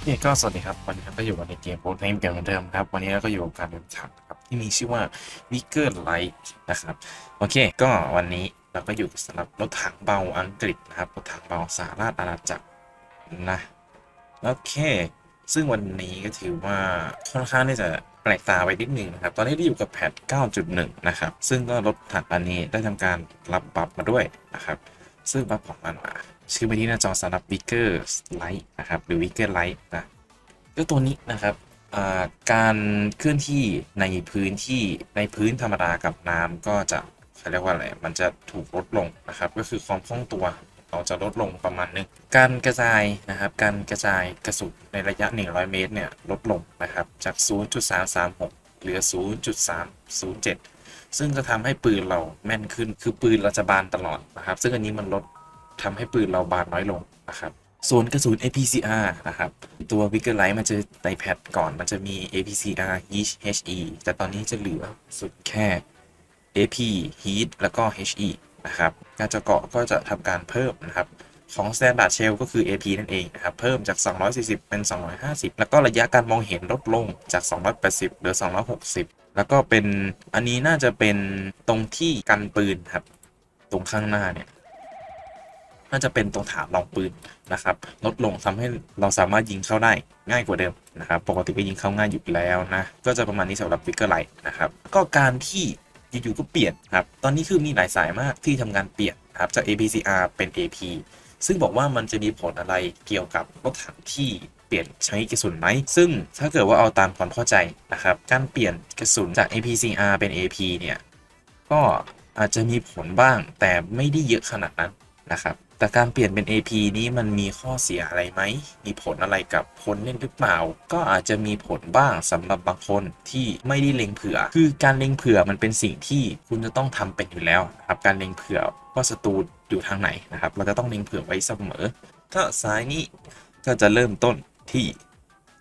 โอเคก็สวัสดีครับวันนี้ก็อยู่กันในเกมโปรเทมเกมเหมือนเดิมครับ วันนี้เราก็อยู่กับการเดินทางครับที่มีชื่อว่า w i g e r Light นะครับโอเค ก็วันนี้เราก็อยู่สำหรับรถถังเบาอังกฤษนะครับรถถังเบาสหราชอาณาจักรนะโอเค ซึ่งวันนี้ก็ถือว่าค่อนข้างที่จะแปลกตาไปนิดหนึ่งนะครับ ตอนนี้ได้อยู่กับแพท 9.1 นะครับ ซึ่งก็รถถังอันนี้ได้ทำการรับบัฟมาด้วยนะครับ ซึ่งบัฟของมันมา ชื่อไปที่หน้าจอสำหรับ w i g e r Light นะครับหรือ w i g e r Light นะก็ตัวนี้นะครับการเคลื่อนที่ในพื้นที่ในพื้นธรรมดากับน้ำก็จะเขาเรียกว่าอะไรมันจะถูกลดลงนะครับ ก็คือความคล่องตัวเราจะลดลงประมาณนึง การกระจายนะครับ การกระจายกระสุนในระยะ 100 เมตรเนี่ยลดลงนะครับ จาก 0.336 เหลือ 0.307 ซึ่งจะทำให้ปืนเราแม่นขึ้น คือปืนเราจะบานตลอดนะครับ ซึ่งอันนี้มันลด ทำให้ปืนเราบานน้อยลงนะครับส่วนกระสุน APCR นะครับ ตัว w i g g e r Light มันจะในแพทก่อนมันจะมี APCR Heat HE แต่ตอนนี้จะเหลือสุดแค่ AP Heat แล้วก็ HE นะครับการเจาะเกาะก็จะทำการเพิ่มนะครับ ของ Standard Shell ก็คือ AP นั่นเองนะครับ เพิ่มจาก 240 เป็น 250 แล้วก็ระยะการมองเห็นลดลงจาก 280เหลือ 260 แล้วก็เป็นอันนี้น่าจะเป็นตรงที่กันปืนครับ ตรงข้างหน้าเนี่ย น่าจะเป็นตรงฐานรองปืนนะครับ ลดลงทำให้เราสามารถยิงเข้าได้ง่ายกว่าเดิมนะครับ ปกติก็ยิงเข้าง่ายอยู่แล้วนะ ก็จะประมาณนี้สำหรับฟิกเกอร์ไลท์นะครับ ก็การที่อยู่ๆก็เปลี่ยนครับ ตอนนี้คือมีหลายสายมากที่ทำงานเปลี่ยนครับจาก APCR เป็น AP ซึ่งบอกว่ามันจะมีผลอะไรเกี่ยวกับรถถังที่เปลี่ยนใช้กระสุนไหม ซึ่งถ้าเกิดว่าเอาตามความเข้าใจนะครับ การเปลี่ยนกระสุนจาก APCR เป็น AP เนี่ย ก็อาจจะมีผลบ้างแต่ไม่ได้เยอะขนาดนั้นนะครับ แต่การเปลี่ยนเป็น AP นี้มันมีข้อเสียอะไรไหม มีผลอะไรกับคนเล่นหรือเปล่า ก็อาจจะมีผลบ้างสำหรับบางคนที่ไม่ได้เล็งเผื่อ คือการเล็งเผื่อมันเป็นสิ่งที่คุณจะต้องทำเป็นอยู่แล้วครับ การเล็งเผื่อว่าศัตรูอยู่ทางไหนนะครับ เราจะต้องเล็งเผื่อไว้เสมอ ถ้าสายนี้ก็จะเริ่มต้นที่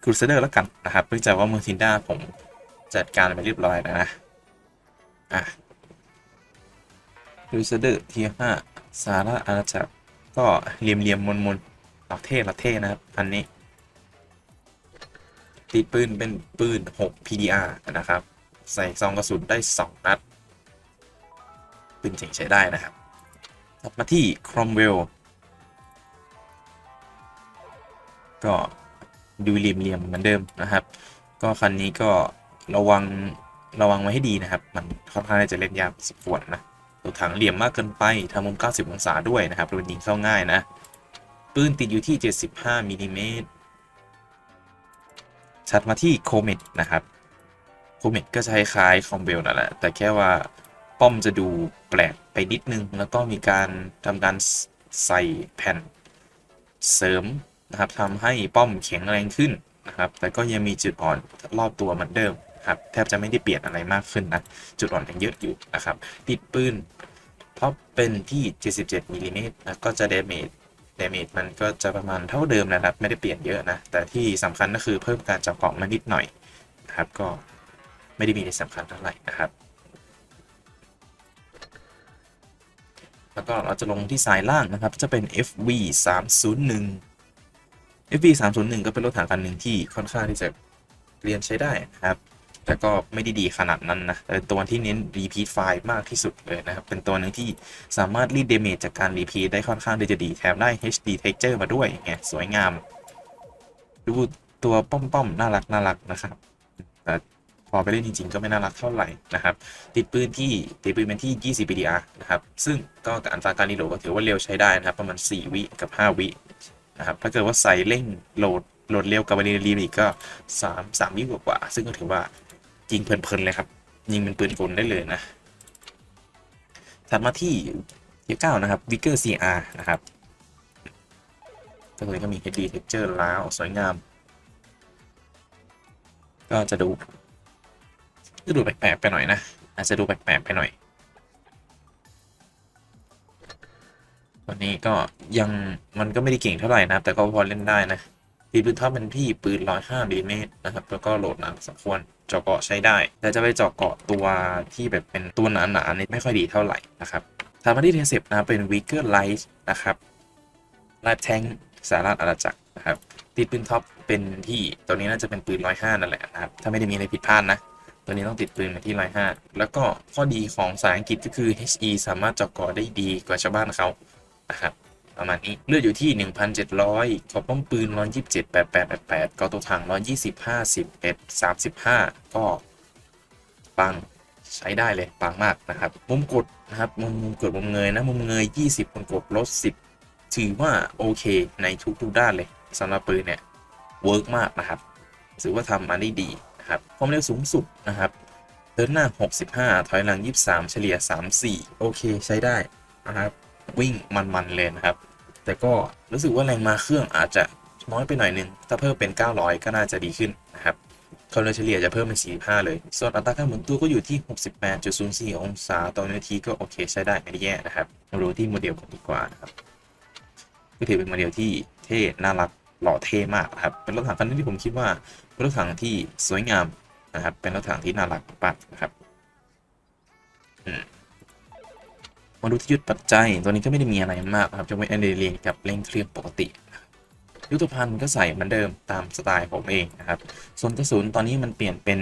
ครูเซเดอร์แล้วกันนะครับ เนื่องจากว่าเมอร์ทินดาผมจัดการไปเรียบร้อยแล้วนะ อะครูเซเดอร์ทีห้าสาระอาณาจักร ก็เหลี่ยมเหลี่ยมมนมนๆเราเท่เราเท่นะครับอันนี้ติดปืนเป็นปืน 6 PDR นะครับ ใส่ซองกระสุนได้ 2 นัด ปืนเจ๋งใช้ได้นะครับถัดมาที่ครอมเวลก็ดูเหลี่ยมเหลี่ยมเหมือนเดิมนะครับ ก็คันนี้ก็ระวังระวังไว้ให้ดีนะครับ มันค่อนข้างจะเล่นยากพอสมควรนะ ตัวถังเหลี่ยมมากเกินไปทำมุม 90 องศาด้วยนะครับโดนยิงเข้าง่ายนะ ปืนติดอยู่ที่ 75มิลลิเมตรชัดมาที่โคเมตนะครับ โคเมตก็จะคล้ายคอมเบลนั่นแหละ แต่แค่ว่าป้อมจะดูแปลกไปนิดนึง แล้วก็มีการทำการใส่แผ่นเสริมนะครับทำให้ป้อมแข็งแรงขึ้นนะครับ แต่ก็ยังมีจุดอ่อนรอบตัวเหมือนเดิม ครับแทบจะไม่ได้เปลี่ยนอะไรมากขึ้นนะจุดอ่อนยังเยอะอยู่นะครับ ติดปืนเพราะเป็นที่ 77มิลลิเมตรก็จะเดเมจเดเมจมันก็จะประมาณเท่าเดิมนะครับ ไม่ได้เปลี่ยนเยอะนะ แต่ที่สำคัญก็คือเพิ่มการจับเกาะมานิดหน่อยนะครับ ก็ไม่ได้มีในสำคัญเท่าไหร่นะครับ แล้วก็เราจะลงที่สายล่างนะครับ จะเป็น FV 301 FV 301ก็เป็นรถถังคันหนึ่งที่ค่อนข้างที่จะเรียนใช้ได้นะครับ แต่ก็ไม่ได้ดีขนาดนั้นนะแต่ตัวที่เน้น repeat ไฟล์มากที่สุดเลยนะครับ เป็นตัวหนึ่งที่สามารถรีดเดเมจจากการ repeat ได้ค่อนข้างที่จะดีแถมได้ HD texture มาด้วยไงสวยงาม ดูตัวป้อมๆน่ารักน่ารักนะครับ แต่พอไปเล่นจริงๆ ก็ไม่น่ารักเท่าไหร่นะครับ ติดปืนที่ติดปืนเป็นที่ 20 PDR นะครับ ซึ่งก็อัตราการรีโหลดก็ถือว่าเร็วใช้ได้นะครับ ประมาณ 4 วิกับ 5 วินะครับ ถ้าเกิดว่าใส่เร่งโหลดโหลดเร็วกับวารีรีอีกก็ 3 3วิกว่า ซึ่งก็ถือว่า ยิงเพลินๆเลยครับ ยิงเป็นปืนกลได้เลยนะถัดมาที่เทียเก้านะครับ v i g o r CR นะครับตัวนี้ก็มี HD texture ล้วสวยงาม ก็จะดูจะดูแปลกๆไปหน่อยนะ อาจจะดูแปลกๆไปหน่อยวันนี้ก็ยังมันก็ไม่ได้เก่งเท่าไหร่นะแต่ก็พอเล่นได้นะ ตีปืนท็อปเป็นที่ปืน105มิลลิเมตรนะครับ แล้วก็โหลดหนาสมควรเจาะเกาะใช้ได้ แต่จะไปเจาะเกาะตัวที่แบบเป็นตัวหนาๆนี่ไม่ค่อยดีเท่าไหร่นะครับทามาที่เทนเซปนะครับเป็น w e a k e r Light นะครับ Light Tank สาราอาณาจักรนะครับ ติดปืนท็อปเป็นที่ตัวนี้น่าจะเป็นปืนร้อยห้านั่นแหละนะครับ ถ้าไม่ได้มีอะไรผิดพลาดนะ ตัวนี้ต้องติดปืนมาที่ร้อยห้าแล้วก็ข้อดีของสายอังกฤษก็คือ HE สามารถเจาะเกาะได้ดีกว่าชาวบ้านเขานะครับ ประมาณนี้ เลือดอยู่ที่ 1,700ขอป้อมปืน 127 8888เกาะตัวถัง 120 51 35 ก็ปังใช้ได้เลยปังมากนะครับ มุมกดนะครับมุมมุมกดมุมเงยนะมุมเงย 20มุมกดลด 10 ถือว่าโอเคในทุกๆด้านเลยสำหรับปืนเนี่ยเวิร์กมากนะครับถือว่าทำมาได้ดีนะครับความเร็วสูงสุดนะครับเดินหน้า 65 ถอยหลัง 23 เฉลี่ย 34 โอเคใช้ได้นะครับ วิ่งมันๆเลยนะครับ แต่ก็รู้สึกว่าแรงมาเครื่องอาจจะน้อยไปหน่อยนึง ถ้าเพิ่มเป็น 900 ก็น่าจะดีขึ้นนะครับความเร็วเฉลี่ยจะเพิ่มเป็น 45 เลย ส่วนอัตราการหมุนตัวก็อยู่ที่ 68.04 องศาต่อนาทีก็โอเคใช้ได้ไม่ได้แย่นะครับมาดูที่โมเดลกันดีกว่านะครับก็ถือเป็นโมเดลที่เท่ น่ารัก หล่อเท่มากนะครับ เป็นรถถังคันนึงที่ผมคิดว่าเป็นรถถังที่สวยงามนะครับ เป็นรถถังที่น่ารักมากนะครับ อืม มาดูที่ยุทธปัจจัย ตัวนี้ก็ไม่ได้มีอะไรมากครับจะไม่ได้เรียงกับเร่งเครื่องปกติ ยุทธภัณฑ์ก็ใส่เหมือนเดิมตามสไตล์ผมเองนะครับ ส่วนกระสุนตอนนี้มันเปลี่ยนเป็น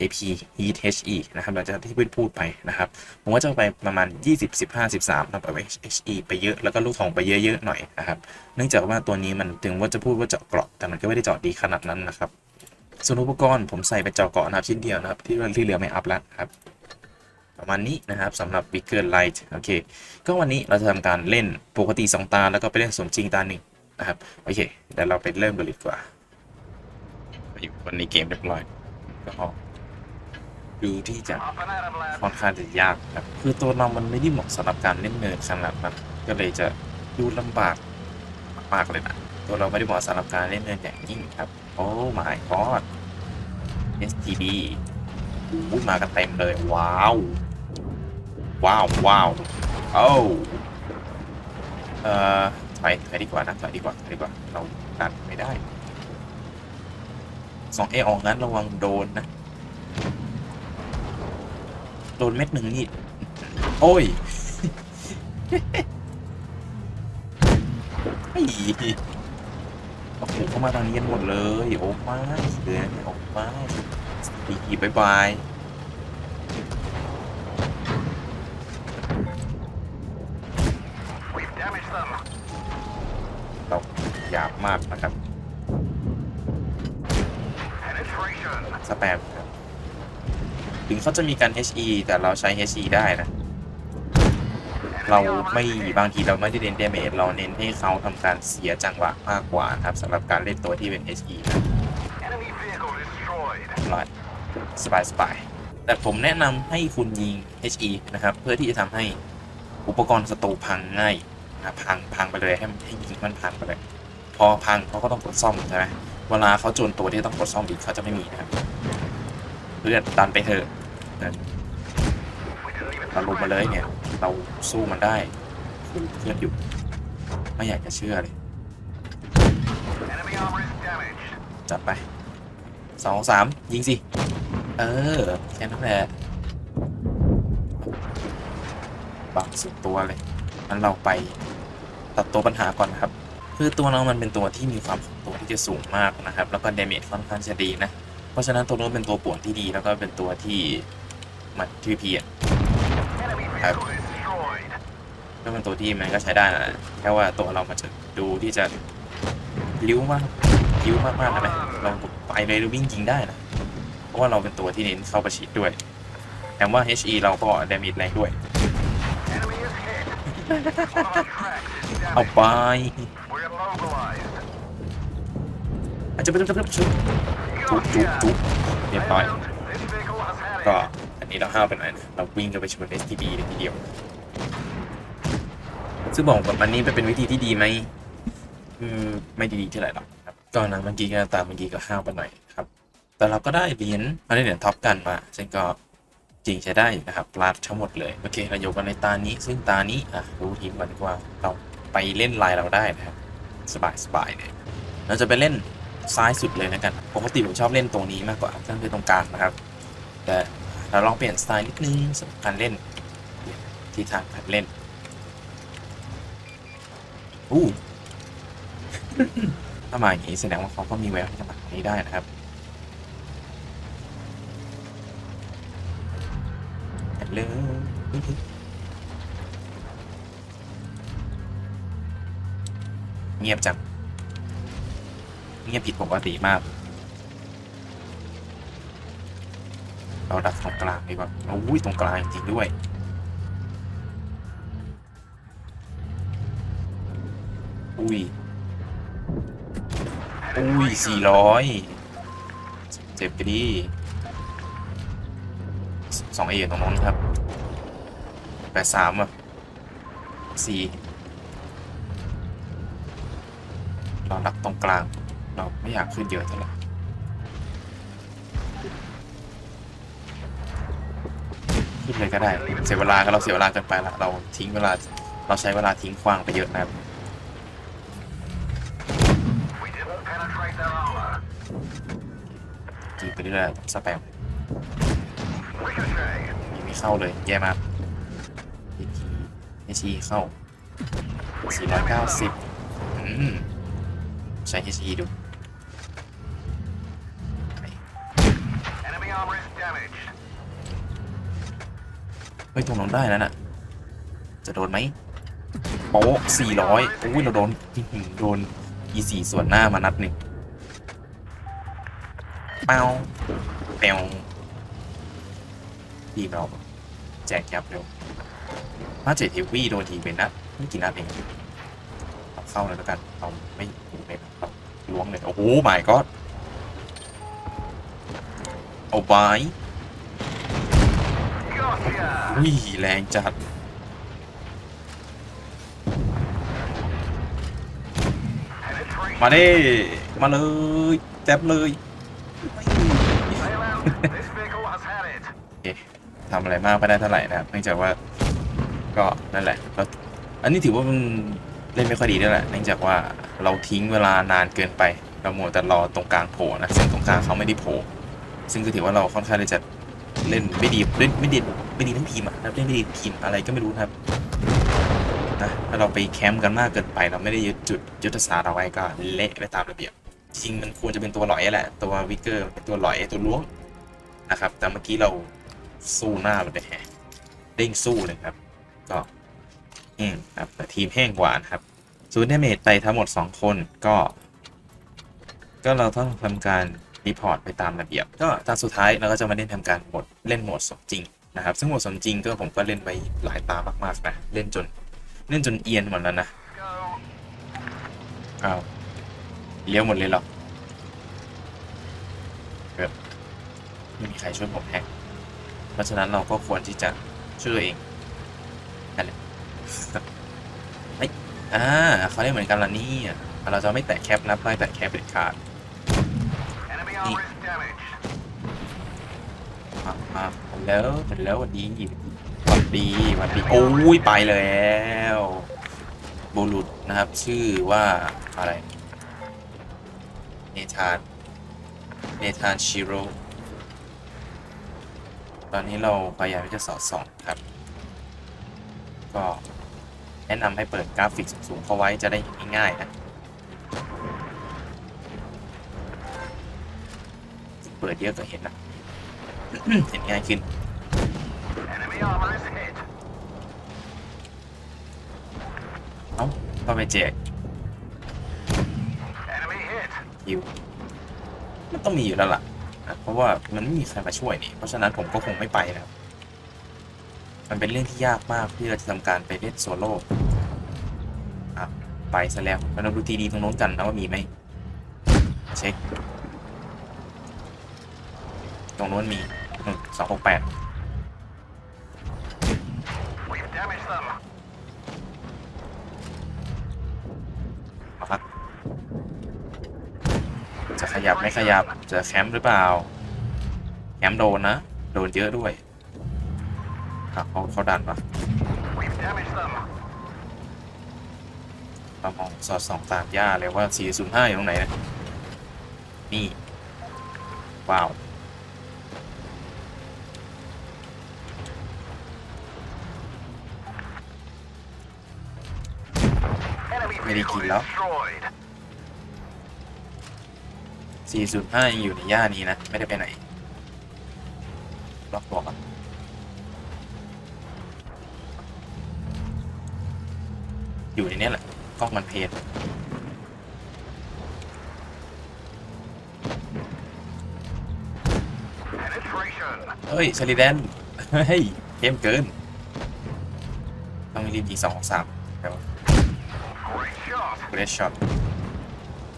AP Heat HE นะครับหลังจากที่พูดพูดไปนะครับ ผมว่าจะไปประมาณ 20 15 13นำไป HE ไปเยอะแล้วก็ลูกทองไปเยอะๆหน่อยนะครับ เนื่องจากว่าตัวนี้มันถึงว่าจะพูดว่าเจาะเกราะแต่มันก็ไม่ได้เจาะดีขนาดนั้นนะครับ ส่วนอุปกรณ์ผมใส่เป็นเจาะเกราะนะครับชิ้นเดียวนะครับที่ที่เหลือไม่อัพแล้วครับ ประมาณนี้นะครับสำหรับ Bigger Light โอเค ก็วันนี้เราจะทำการเล่นปกติ 2 ตา แล้วก็ไปเล่นสมจริงตาหนึ่งนะครับ โอเค เดี๋ยวเราไปเริ่มกันเลยดีกว่าวันนี้เกมเรียบร้อยก็ดูที่จะค่อนข้างจะยากครับคือตัวเรามันไม่ได้เหมาะสำหรับการเล่นเนินขนาดนั้นก็เลยจะดูลำบากมากๆเลยนะตัวเราไม่ได้เหมาะสำหรับการเล่นเนินอย่างยิ่งครับ โอ้ my god STD อู้มากันเต็มเลย ว้าว ว้าวว้าวโอ้เอ่อถอยถอยดีกว่านะถอยดีกว่าถอยดีกว่า เราดันไม่ได้สองเอออกงั้นระวังโดนนะ โดนเม็ดหนึ่งนี่ โอ้ยไอ้โอ้โหเข้ามาทางนี้กันหมดเลย โอ้ไม่เลยโอ้ไม่ดีบายบาย หยาบมากนะครับสแปมครับถึงเขาจะมีการ HE แต่เราใช้ HE ได้นะ เราไม่บางทีเราไม่ได้เน้น damage เราเน้นให้เขาทำการเสียจังหวะมากกว่านะครับสำหรับการเล่นตัวที่เป็น HE นะร้อยสบายสบายแต่ผมแนะนำให้คุณยิง HE นะครับ เพื่อที่จะทำให้อุปกรณ์ศัตรูพังง่ายนะพังพังไปเลยให้มันให้ยิงมันพังไปเลย พอพังเขาก็ต้องกดซ่อมใช่ไหมเวลาเขาโจนตัวที่ต้องกดซ่อมอีกเขาจะไม่มีนะครับเลื่อดดันไปเถอะนะเราลงมาเลยเนี่ย เราสู้มันได้คือเพื่อนอยู่ไม่อยากจะเชื่อเลยจัดไปสองสามยิงสิ เออแค่นั้นแหละบังสุดตัวเลยงั้นเราไปตัดตัวปัญหาก่อนนะครับ คือตัวเรามันเป็นตัวที่มีความของตัวที่จะสูงมากนะครับ แล้วก็เดเมจค่อนข้างจะดีนะ เพราะฉะนั้นตัวนู้นเป็นตัวป่วนที่ดี แล้วก็เป็นตัวที่มันทีพีอะครับก็เป็นตัวที่มันก็ใช้ได้นะแค่ว่าตัวเรามันจะดูที่จะลิ้วมากลิ้วมากๆนะเราไปเลยวิ่งยิงได้นะ เพราะว่าเราเป็นตัวที่เน้นเข้าประชิดด้วยแถมว่า HE เราก็เดเมจแรงด้วย เอาไปอาจจะเป็นจุ๊บจุ๊บจุ๊บจุ๊บจุ๊บเรียบร้อยก็อันนี้เราห้าวไปหน่อยนะเราวิ่งกันไปชน STD เลยทีเดียวซึ่งบอกแบบอันนี้เป็นวิธีที่ดีไหมอืมไม่ดีเท่าไหร่หรอกครับก็นะเมื่อกี้ก็ตามเมื่อกี้ก็ห้าวไปหน่อยครับ แต่เราก็ได้เหรียญเราได้เหรียญท็อปกันมาซึ่งก็จริงใช้ได้นะครับพลาดทั้งหมดเลย โอเคเราอยู่กันในตานี้ซึ่งตานี้อะรู้ทีมกันดีกว่าเรา ไปเล่นไลายเราได้นะครับ สบายสบายเลย เราจะไปเล่นซ้ายสุดเลยนะกันปกติผมชอบเล่นตรงนี้มากกว่าเครื่อตรงกลางนะครับ แต่เราลองเปลี่ยนสไตล์นิดนึงสำหรับการเล่นที่ทางการเล่นอู้ถ้ามาอย่างนี้แสดงว่าเขาก็มีแววที่จะมาตรงนี้ได้นะครับฮัลโเงียบจัง เงียบผิดปกติมาก เราดักตรงกลางดีกว่าโอ้ยตรงกลางจริงด้วยอุ้ย อุ้ยสี่ร้อยเจ็บไปดิสองเอตรงนู้นครับแปดสามอะสี่เราดัก ตรงกลาง เราไม่อยากขึ้นเยอะเท่าไหร่ขึ้นเลยก็ได้ เสียเวลาก็เราเสียเวลาเกินไปละเราทิ้งเวลาเราใช้เวลาทิ้งขว้างไปเยอะนะครับจีบไปเรื่อยสแปม Ricochet. มีไม่เข้าเลยแย่มากเอชีเอชีเข้า 490อืม ใช้เอชีดู Enemy armor is damaged. เฮ้ยตรงนั้นได้แล้วน่ะ จะโดนไหมโป๊ะ400อุ้ยเราโดนอื้อหือโดน E4 ส่วนหน้ามานัดหนึ่งเป้าเปวทีมเราแจกยับเร็วมาเจ็ดเฮฟวี่โดนทีเป็นนัดไม่กี่นัดเองเอาเข้าเลยแล้วกันเราไม่อยู่ในเรา ล้วงเลย โอ้โหหมายก็เอาไป Gotcha. อุ้ยแรงจัด มาเด้มาเลยแจ๊บเลยโอเคทำอะไรมากไม่ได้เท่าไหร่นะครับเนื่องจากว่าก็นั่นแหละแล้วอันนี้ถือว่ามันเล่นไม่ค่อยดีด้วยแหละเนื่องจากว่า เราทิ้งเวลานานเกินไป เราโมวแต่รอตรงกลางโผล่นะซึ่งตรงกลางเขาไม่ได้โผล่ซึ่งก็ถือว่าเราค่อนข้างที่จะเล่นไม่ดีเล่นไม่ดีไม่ดีทั้งทีมอะนะครับเล่นไม่ดีทีมอะไรก็ไม่รู้นะครับนะถ้าเราไปแคมป์กันมากเกินไป เราไม่ได้ยึดจุดยุทธศาสตร์เอาไว้ก็เละไปตามระเบียบ จริงมันควรจะเป็นตัวหลอยแหละ ตัววิกเกอร์เป็นตัวหลอยตัวล้วงนะครับ แต่เมื่อกี้เราสู้หน้ามันไปแฮเด้งสู้เลยครับ ก็อืมครับแต่ทีมแห้งกว่านะครับ ศูนย์เดเมจไปทั้งหมด 2 คนก็ ก็เราต้องทำการรีพอร์ตไปตามระเบียบ ก็ตอนสุดท้ายเราก็จะมาเล่นทำการหมดเล่นโหมดสมจริงนะครับ ซึ่งโหมดสมจริงก็ผมก็เล่นไปหลายตามากๆนะเล่นจนเล่นจนเอียนหมดแล้วนะ Go. อ้าเลี้ยวหมดเลยหรอเกิดไม่มีใครช่วยผมแฮกเพราะฉะนั้นเราก็ควรที่จะช่วยตัวเองนั่นแหละ อ่าเขาได้เหมือนกันละนี่อะเราจะไม่แตะแคปนะไม่แตะแคปเด็ดขาด Enemy armor is damaged. อ่าอ่าแล้วแล้ววันดีวันดีวันดีโอ้ยไปแล้วบุรุษนะครับ ชื่อว่าอะไรเนธานเนธานชิโร่ตอนนี้เราพยายามที่จะสอดส่องครับ ก็แนะนำให้เปิดกราฟิกสูงๆเข้าไว้จะได้เห็นง่ายๆนะเปิดเยอะก็เห็นนะเห็นง่ายขึ้น Enemy armor is hit. เอ้าก็ไปแจก Enemy hit. ยิวมันต้องมีอยู่แล้วล่ะนะเพราะว่ามันไม่มีใครมาช่วยนี่ เพราะฉะนั้นผมก็คงไม่ไปนะครับมันเป็นเรื่องที่ยากมากที่เราจะทำการไปเล่นโซโล่อะ ไปซะแล้วเราดูทีดีตรงโน้นกันนะว่ามีไหมเช็ค ตรงโน้นมีหนึ่งสองหกแปดมาครับ จะขยับไม่ขยับ จะแคมป์หรือเปล่า แคมป์โดนนะ โดนเยอะด้วยครับเขาเขาดันปะ We've damaged them. เรา มองสอดส่องตามย่าเลยว่า 405 อยู่ตรงไหนนะ นี่ ว้าว Enemy Very vehicle kill, no? destroyed. 405 ยังอยู่ในย่านี้นะ ไม่ได้ไปไหน ล็อกบอกอะอยู่ในนี้แหละ กล้องมันเพลน Penetration. เฮ้ยชาลีแดน เฮ้ยเข้มเกิน ต้องรีบยิงสองสามแล้ว Great shot. เรชช็อต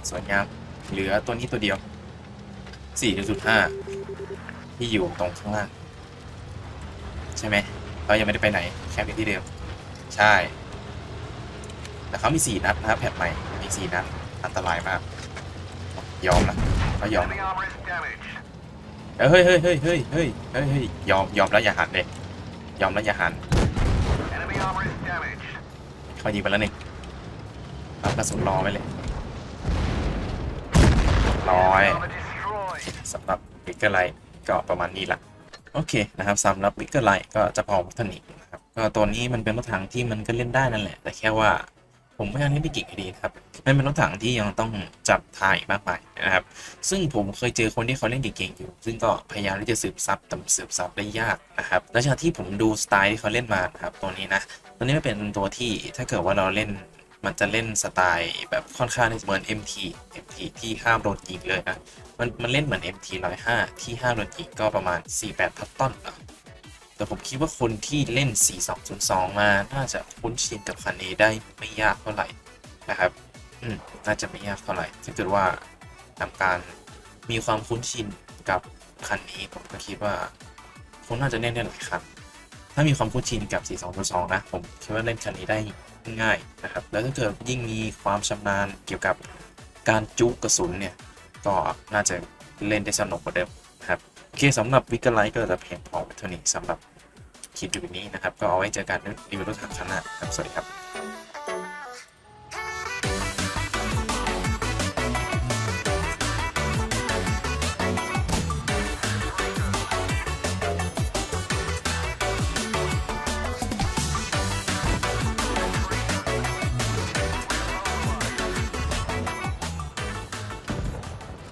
สวยงาม เหลือตัวนี้ตัวเดียว 4.5 ที่อยู่ตรงข้างล่าง ใช่ไหม เรายังไม่ได้ไปไหน แค่เป็นที่เดิมใช่ แต่เขามี 4 นัดนะครับแผ่นใหม่มี 4 นัด อันตรายมาก ยอมนะเขายอมเฮ้ยเฮ้ยเฮ้ยเฮ้ยเฮ้ยเฮ้ยเฮ้ยยอมยอมแล้วอย่าหันเลยยอมแล้วอย่าหันเขายิงไปแล้วนี่รับกระสุนรอไว้เลยร้อยสำหรับวิกเกอร์ไลท์ก็ประมาณนี้ละโอเคนะครับสำหรับวิกเกอร์ไลท์ก็จะพอเท่านี้นะครับก็ตัวนี้มันเป็นรถถังที่มันก็เล่นได้นั่นแหละ แต่แค่ว่า ผมก็ยังเล่นไม่เก่งอยู่ดีนะครับไมันเป็นรถถังที่ยังต้องจับทายมากมายนะครับ ซึ่งผมเคยเจอคนที่เขาเล่นเก่งๆอยู่ ซึ่งก็พยายามที่จะสืบซับแต่สืบซับได้ยากนะครับแล้วจากที่ผมดูสไตล์ที่เขาเล่นมาครับตัวนี้นะตัวนี้มันเป็นตัวที่ถ้าเกิดว่าเราเล่นมันจะเล่นสไตล์แบบค่อนข้างเหมือน MT MT ที่ห้ามโดนยิงเลยนะมันมันเล่นเหมือน MT 105ที่ห้ามโดนยิงก็ประมาณ 48 พัตต้นอะ แต่ผมคิดว่าคนที่เล่น 4202 มา น่าจะคุ้นชินกับคันนี้ได้ไม่ยากเท่าไหร่นะครับ อืม น่าจะไม่ยากเท่าไหร่ถ้าเกิดว่าทำการมีความคุ้นชินกับคันนี้ ผมก็คิดว่าคุณน่าจะเล่นได้หลายครั้งถ้ามีความคุ้นชินกับ 4202 นะ ผมคิดว่าเล่นคันนี้ได้ง่ายนะครับ แล้วถ้าเกิดยิ่งมีความชำนาญเกี่ยวกับการจุกกระสุนเนี่ย ก็น่าจะเล่นได้สนุกกว่าเดิม โอเคสำหรับวิกเกอร์ไลท์ก็จะเพียงพอเท่านี้สำหรับคลิปวิดีโอนี้นะครับ ก็เอาไว้เจอกันในวิดีโอถังคันน้าครับ สวัสดีครับ